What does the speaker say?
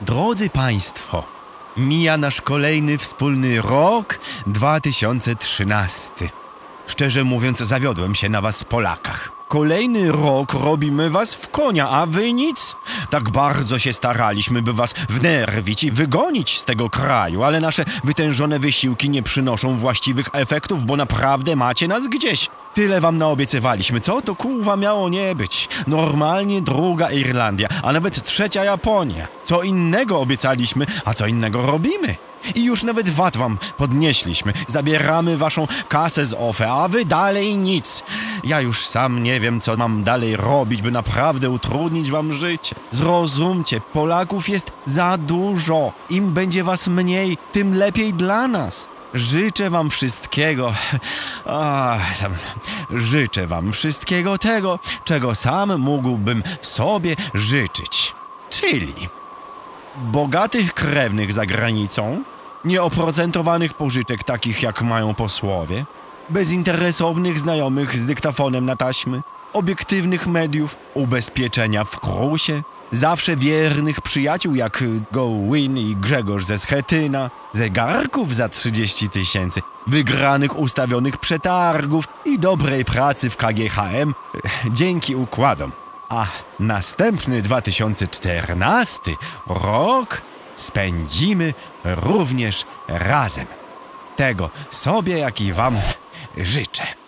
Drodzy Państwo, mija nasz kolejny wspólny rok 2013. Szczerze mówiąc, zawiodłem się na was, Polakach. Kolejny rok robimy was w konia, a wy nic. Tak bardzo się staraliśmy, by was wnerwić i wygonić z tego kraju, ale nasze wytężone wysiłki nie przynoszą właściwych efektów, bo naprawdę macie nas gdzieś. Tyle wam naobiecywaliśmy, co to kurwa miało nie być. Normalnie druga Irlandia, a nawet trzecia Japonia. Co innego obiecaliśmy, a co innego robimy. I już nawet VAT wam podnieśliśmy. Zabieramy waszą kasę z OFE, a wy dalej nic. Ja już sam nie wiem, co mam dalej robić, by naprawdę utrudnić wam życie. Zrozumcie, Polaków jest za dużo. Im będzie was mniej, tym lepiej dla nas. Życzę wam wszystkiego. Tam, życzę wam wszystkiego tego, czego sam mógłbym sobie życzyć. Czyli bogatych krewnych za granicą, nieoprocentowanych pożyczek takich jak mają posłowie, bezinteresownych znajomych z dyktafonem na taśmy, obiektywnych mediów, ubezpieczenia w krusie, zawsze wiernych przyjaciół jak Gołyn i Grzegorz ze Schetyna, zegarków za 30 tysięcy, wygranych ustawionych przetargów i dobrej pracy w KGHM dzięki układom. A następny 2014 rok spędzimy również razem. Tego sobie, jak i wam życzę.